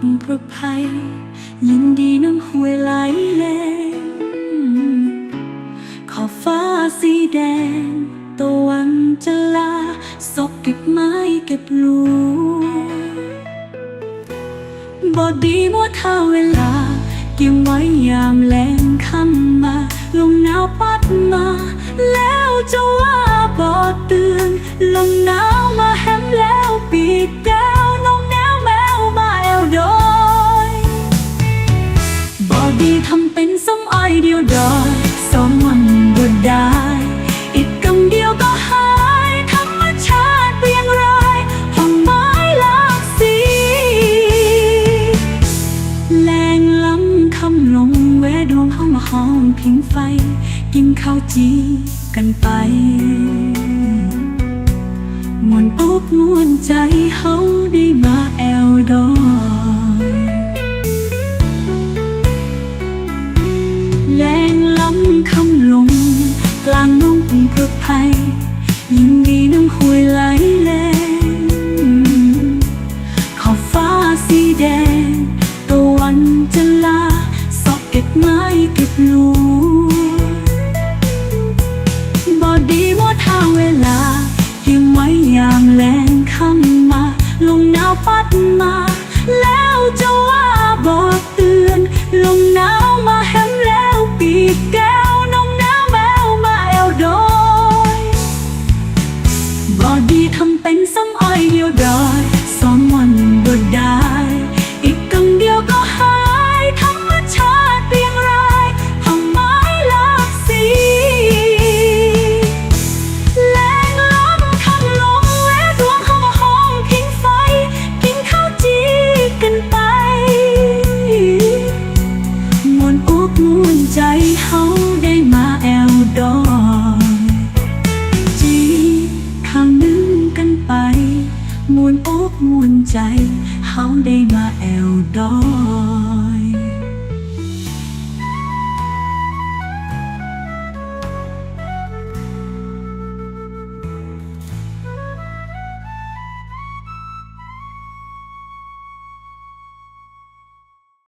ปลอดภัย ยินดีน้ำห้วยไหลแรงขอบฟ้าสีแดง ตะวันจะลาศกเก็บไม้เก็บลูบอดีมัวท่าเวลา เกี่ยมไว้ยามแรงคำมาลมหนาวปัดมา แล้วจะว่าบอเตือนลมหนาว ดีทำเป็นสมอ้อยเดียวดอยสองวันบ่ได้อีกกำเดียวก็หายธรรมชาติเปลี่ยนรายห้องไม้หลากสีแรงล้ำคำลงแวดวงเข้ามาห้องพิงไฟ กินข้าวจีกันไปมวนอกมวนใจเฮาได้มาแอวดอ เก็บอดีมดทางเวลายังไว้ยามแรงคำมาลมหนาวปัดมา แล้วจะว่าบอกเตือนลมหนาวมาแฮมแล้วปีกแก้วนมหนาวแมวมาแอวดยบอดีทำเป็นซ้ำอ้อยเดียว มวนอกมวนใจ เฮาได้มาแอลดอย